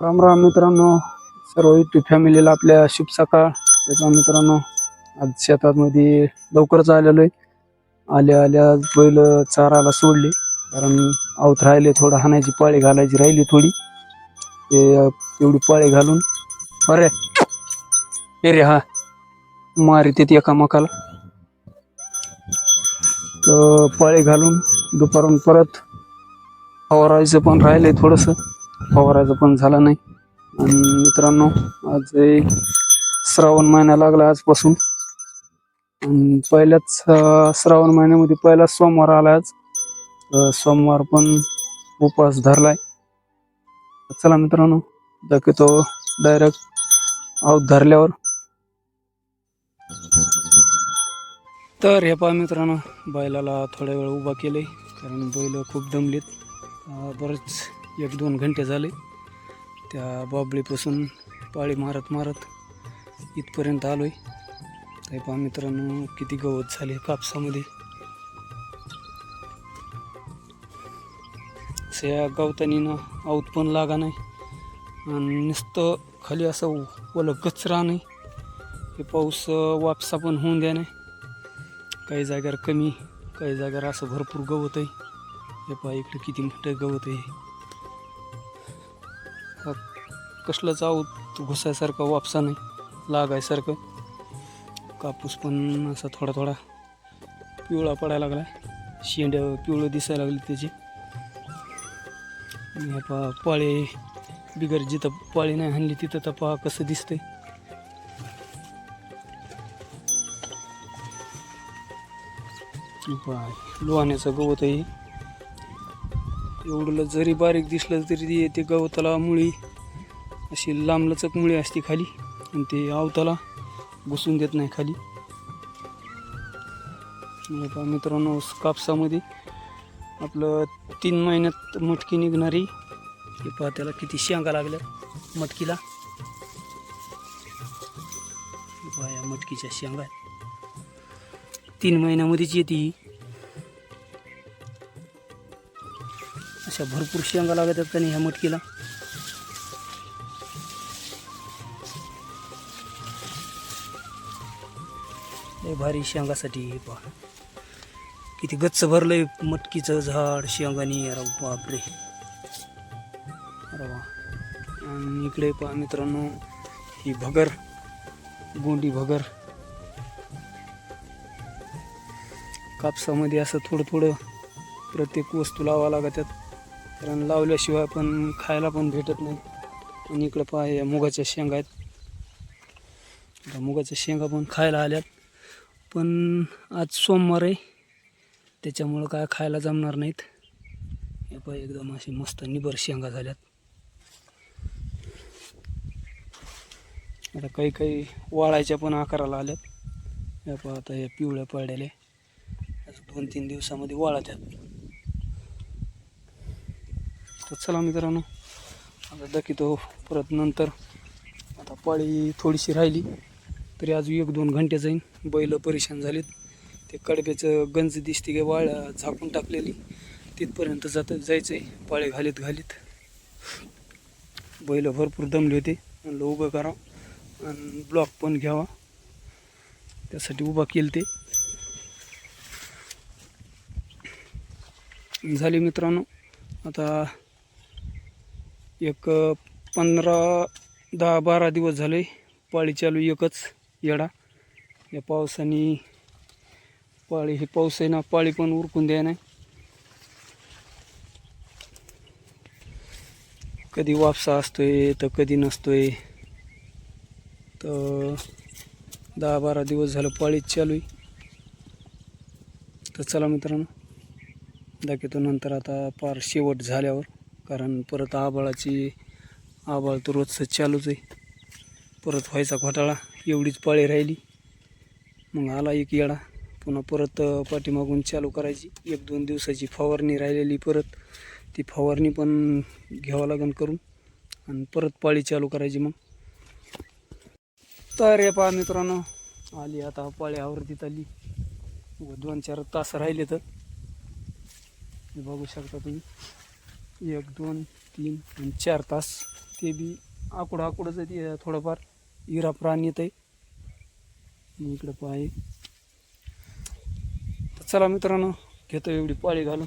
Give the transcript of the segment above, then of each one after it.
राम राम मित्रांनो सर्व युट्यूब फॅमिलीला आपल्या शुभ सकाळ त्याच्या मित्रांनो आज शेतामध्ये लवकरच आलेलो आहे. आल्या आल्या बैल चाराला सोडले. कारण आवत राहिले थोडं हाणायची पाळी घालायची राहिली थोडी. ते एवढी पाळी घालून अरे ए रे हा मारी ते एका मकाला तर पाळी घालून दुपारून परत फवारायचं पण राहिलंय थोडंसं. फवारायचं पण झालं नाही. आणि मित्रांनो आज श्रावण महिना लागला आजपासून. आणि पहिल्याच श्रावण महिन्यामध्ये पहिलाच सोमवार आला आज. सोमवार पण उपवास धरलाय. चला मित्रांनो दाखवतो डायरेक्ट आऊत धरल्यावर. तर हे पहा मित्रांनो बैलाला थोड्या वेळ उभा केले कारण बैल खूप दमलीत. बरंच बरेच एक दोन घंटे झाले. त्या बाबळीपासून पाळी मारत मारत इथपर्यंत आलो आहे ते पहा मित्रांनो किती गवत झाले कापसामध्ये. या गवतानीनं आऊत पण लागा नाही आणि नुसतं खाली असं ओलं कचरा नाही. हे पाऊस वापसा पण होऊन द्या नाही. काही जागेवर कमी काही जागेवर असं भरपूर गवत आहे हे पहा इकडे किती मोठं गवत आहे कसलं जाऊ घुसायसारखं वापसा नाही लागायसारखं. कापूस पण असा थोडा थोडा पिवळा पडायला लागला शेंड्या पिवळं दिसायला लागली त्याची. आणि पहा पाळे बिगर जिथं पाळी नाही हाणली तिथं तर पहा कसं दिसतंय. पहा लोहाण्याचं गवत आहे. एवढं जरी बारीक दिसलं तरी ते गवताला मुळी अशी लांबलचक मुळी असते खाली आणि ते आवताला घुसून देत नाही खाली. मित्रांनो कापसामध्ये आपलं तीन महिन्यात मटकी निघणारी. हे पहा त्याला किती शेंगा लागल्या मटकीला. या मटकीच्या शेंगा आहेत. तीन महिन्यामध्येच येते ही. अशा भरपूर शेंगा लागत आहेत आणि ह्या मटकीला? लय भारी शेंगासाठी हे पहा. किती गच्च भरलंय मटकीचं झाड शेंगानी. अरे बापरे. अरे आणि इकडे पहा मित्रांनो ही भगर गोंडी भगर. कापसामध्ये असं थोडं थोडं प्रत्येक वस्तू लावा लागतात कारण लावल्याशिवाय पण खायला पण भेटत नाही. आणि इकडं पहा या मुगाच्या शेंगा आहेत. मुगाच्या शेंगा पण खायला आल्यात. पण आज सोमवार आहे. त्याच्यामुळं काय खायला जमणार नाहीत. हे पहा एकदम अशी मस्त निबर शेंगा झाल्यात. आता काही काही वाळायच्या पण आकाराला आल्यात. हे पहा आता हे पिवळ्या पडलेले. दोन तीन दिवसामध्ये वाळत्यात. तर चला मित्रांनो आता दखितो परत नंतर. आता पाळी थोडीशी राहिली. तरी आज एक दोन घंटे जाईन. बैल परेशान झालीत. ते कडब्याचं गंज दिसते की वाळ झाकून टाकलेली. तिथपर्यंत जात जायचं आहे पाळे घालीत घालीत. बैल भरपूर दमले होते. म्हणलं उभं करावं आणि ब्लॉक पण घ्यावा. त्यासाठी उभा केलं ते. झाले मित्रांनो. आता एक पंधरा दहा बारा दिवस झाले. पाळी चालू एकच. येडा. या पावसाने पाळी हे पाऊस आहे ना पाळी पण उरकून द्या नाही. कधी वापसा असतोय तर कधी नसतोय. तर दहा बारा दिवस झालं पाळीच चालू आहे. तर चला मित्रांनो दाखवतो नंतर आता पार शेवट झाल्यावर कारण परत आबाळाची आबाळ तर रोजचं चालूच आहे. परत व्हायचा घोटाळा. एवढीच पाळी राहिली. मग आला एक येडा. पुन्हा परत पाठीमागून चालू करायची. एक दोन दिवसाची फवारणी राहिलेली परत. ती फवारणी पण घ्यावं लागेल करून. आणि परत पाळी चालू करायची मग. तर या पहा मित्रांनो आली आता पाळी आवर्तीत आली. व दोन चार तास राहिले तर. बघू शकता तुम्ही. एक दोन तीन आणि चार तास. ते बी आकुड आकुडच आहे ते थोडंफार. इरा प्राण येत आहे इकडं पाय. तर चला मित्रांनो घेतो एवढी पाळी घालून.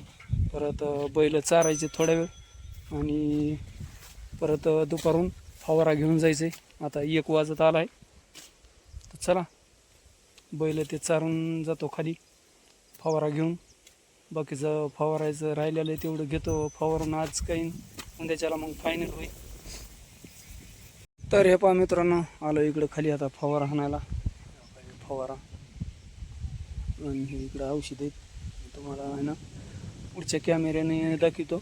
परत बैल चारायचे थोड्या वेळ. आणि परत दुपारून फवारा घेऊन जायचे. आता एक वाजत आला आहे तर चला बैल ते चारून जातो खाली. फवारा घेऊन. बाकीचं फवारायचं राहिलेलं आहे तेवढं घेतो. फवारून आज काही उद्याच्याला मग फायनल होईल. तर हे पहा मित्रांनो आलो इकडं खाली आता फवारा हाणायला. फवारा आणि हे इकडं औषध आहेत. तुम्हाला आहे ना पुढच्या कॅमेऱ्याने दाखवतो.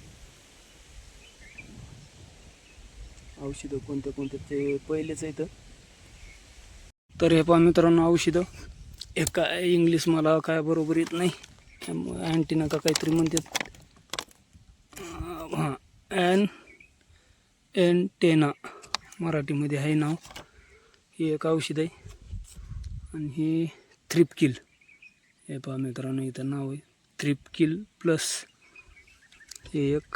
औषधं कोणते कोणते ते पहिलेच आहेत. तर हे पहा मित्रांनो औषधं. एक काय इंग्लिश मला काय बरोबर येत नाही. अँटीना का काहीतरी म्हणतात. हां हां ॲन एंटेना मराठीमध्ये आहे नाव. हे एक औषध आहे. आणि हे थ्रिपकिल हे पहा मित्रांनो इथं नाव आहे. थ्रिपकिल प्लस हे एक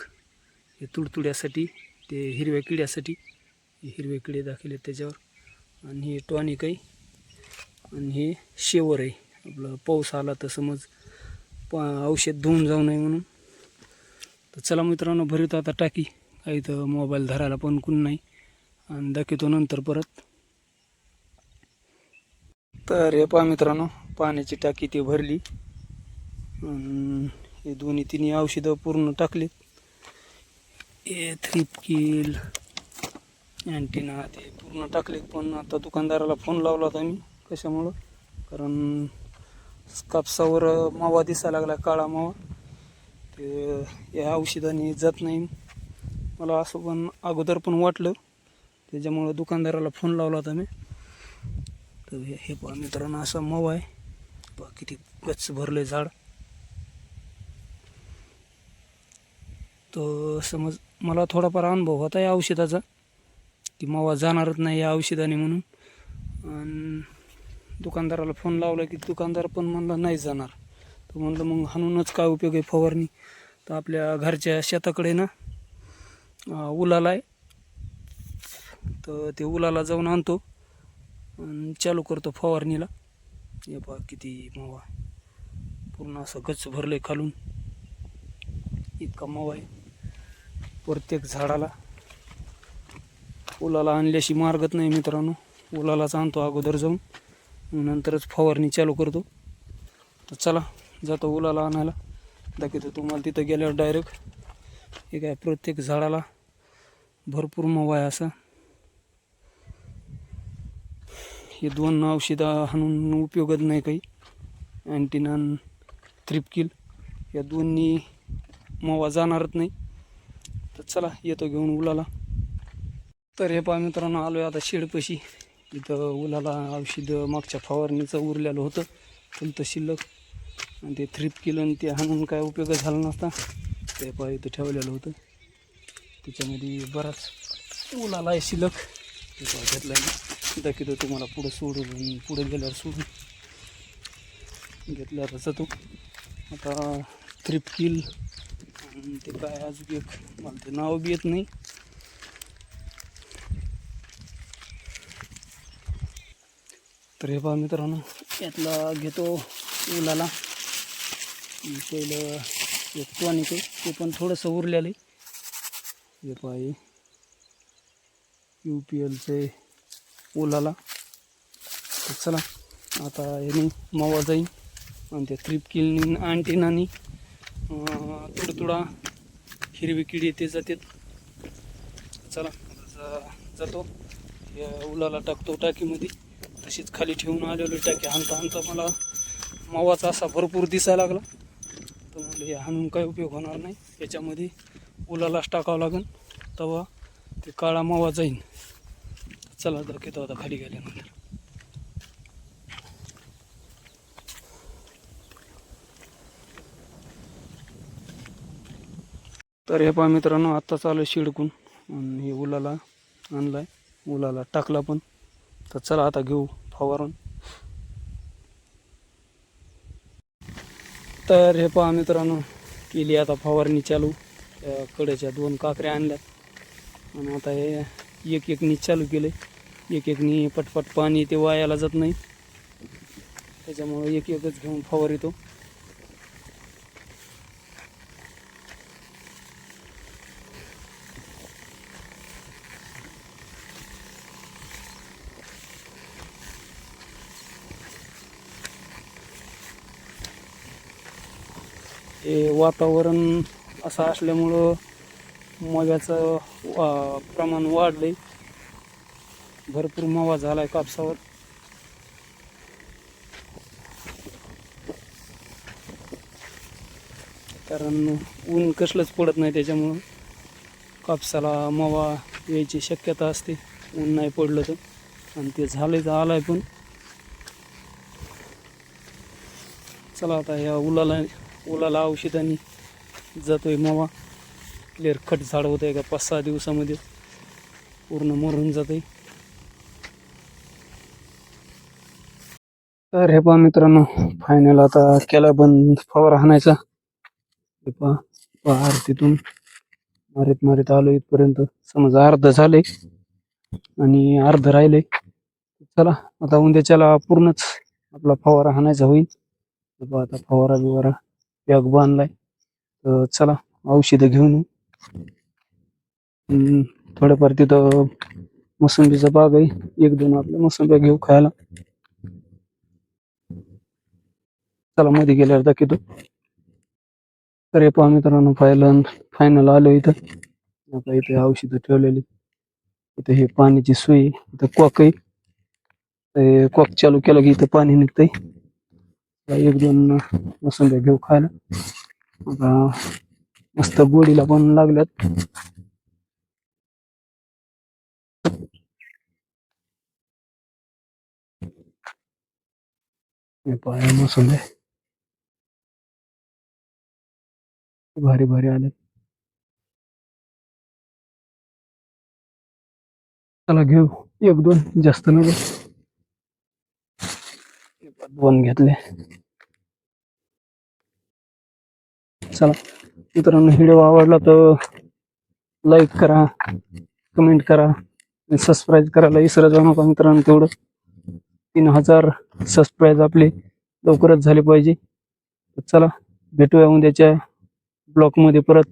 हे तुडतुड्यासाठी ते हिरव्या किड्यासाठी. हे हिरवे किडे दाखवले त्याच्यावर. आणि हे टॉनिक आहे. आणि हे शेवर आहे. आपलं पाऊस आला तर समज पा औषध धुवून जाऊ नये म्हणून. तर चला मित्रांनो भरीत आता टाकी. काही तर मोबाईल धरायला पण कोण नाही. आणि दाखवतो नंतर परत. तर हे पहा मित्रांनो पाण्याची टाकी ती भरली. हे दोन्ही तिन्ही औषधं पूर्ण टाकलीत. हे थ्रिपकिल अँटीना ते पूर्ण टाकलेत. पण आता दुकानदाराला फोन लावला होता मी कशामुळं? कारण कापसावर मावा दिसायला लागला काळा मावा. ते या औषधाने जात नाही. मला असं पण अगोदर पण वाटलं. त्याच्यामुळं दुकानदाराला फोन लावला होता मी. तर हे हे पहा मित्रांनो असा मऊ आहे. पहा किती गच्च भरले झाड. तर समज मला थोडाफार अनुभव होता या औषधाचा की मावा जाणारच नाही या औषधाने म्हणून. आणि दुकानदाराला फोन लावला की दुकानदार पण म्हणला नाही जाणार. तर म्हणलं मग हाणूनच काय उपयोग आहे फवारणी? तर आपल्या घरच्या शेताकडे ना उलाला आहे. तर ते उलाला जाऊन आणतो. चालू करतो फवारणीला. हे पहा किती मावा. पूर्ण असं गच भरलं खालून. इतका मावा आहे. प्रत्येक झाडाला ओलाला आणल्याशी मार्गत नाही मित्रांनो. ओलालाच आणतो अगोदर जाऊन. नंतरच फवारणी चालू करतो. तर चला जातो ओलाला आणायला. दाखवतो तुम्हाला तिथं गेल्यावर डायरेक्ट हे काय प्रत्येक झाडाला भरपूर मवा आहे असं. हे दोन औषधं हाणून उपयोगच नाही काही. अँटीनान थ्रिपकिल या दोन्ही मवा जाणारच नाही. तर चला येतो घेऊन उलाला. तर हे पहा मित्रांनो आलो आहे आता शेडपशी. इथं उलाला औषधं मागच्या फवारणीचं उरलेलं होतं फुलतं शिल्लक. आणि ते थ्रिपकिल आणि ते हाणून काय उपयोग झाला नसता ते पहा इथं ठेवलेलं होतं. त्याच्यामध्ये बराच उलाला आहे शिल्लक. ते पहा घेतलं दाखवतो तुम्हाला पुढं सोडून पुढे गेल्यावर सोडून. घेतल्यावर जातो. आता थ्रिपकिल आणि ते काय अजून एक मला ते नाव बी येत नाही. तर हे पहा मित्रांनो यातला घेतो उलाला. पहिलं एक टॉनिक ते ते पण थोडंसं उरलेलं आहे. हे पहा यू पी एलचे उलाला चला आता याने मावा जाईन आणि त्या थ्रिप किलनी अँटीनानी तुडतुडा हिरवी किडी येते जातात. चला जा- जातो. या उलाला टाकतो टाकीमध्ये. तशीच खाली ठेवून आलेलो टाकी. हाणता हाणता मला मावाचा असा भरपूर दिसायला लागला. तर म्हणलं हे हाणून काही उपयोग होणार नाही? याच्यामध्ये उलालाच टाकावं लागेल तेव्हा ते काळा मावा जाईन. चला दाखवतो आता खाली गेल्यानंतर. तर हे पहा मित्रांनो आत्ताच आलं शिडकून. आणि हे उलाला आणलाय. उलाला टाकला पण. तर चला आता घेऊ फवारून. तर हे पहा मित्रांनो केली आता फवारणी चालू. कडेच्या दोन काकऱ्या आणल्यात. आणि आता हे एक एकनी चालू केले एक एकनी पटपट पाणी ते वायाला जात नाही. त्याच्यामुळं एक एकच घेऊन फवार येतो. हे वातावरण असं असल्यामुळं मव्याचं प्रमाण प्रमाण वाढलंय. भरपूर मावा आहे कापसावर. कारण ऊन कसलंच पडत नाही त्याच्यामुळं कापसाला मावा यायची शक्यता असते. ऊन नाही पडलं तर. आणि ते झालं तर आलं आहे पण. चला आता ह्या उलाला उलाला औषधाने जातोय मावा. क्लिअर खट झाड होत आहे का? पाच सहा दिवसामध्ये पूर्ण मरून जाते तर हे पहा मित्रांनो फायनल आता केला बंद फवारा हाणायचा. हे पहा पहा तिथून मारीत मारीत आलो इथपर्यंत. समजा अर्ध झाले आणि अर्ध राहिले. चला आता उद्याच्याला पूर्णच आपला फवारा हाणायचा होईल. पहा आता फवारा बिवारा बॅग बांधलाय. तर चला औषधं घेऊन येऊ. थोडंफार तिथं मोसंबीचा बाग आहे. एक दोन आपल्या मोसंब्या घेऊ खायला. चला मध्ये गेल्यावर दाखवतो. तर हे पहा मित्रांनो फायनल फायनल आलो इथं. आता इथे औषधं ठेवलेली. इथं हे पाण्याची सोय इथं कॉक आहे. कॉक चालू केलं की इथं पाणी निघतंय. एक दोन मोसंब्या घेऊ खायला. आता मस्त गोडीला पण लागल्यात. हे पाया हे भारी भारी आले चला घेऊ. एक दोन. जास्त नको. दोन घेतले. चला. मित्रांनो व्हिडिओ आवडला तर लाईक करा कमेंट करा सबस्क्राईब करायला विसरा जाऊ नका मित्रांनो तेवढं. तीन हजार सबस्क्राईब आपले लवकरच झाले पाहिजे. चला भेटूया उद्याच्या ब्लॉकमध्ये परत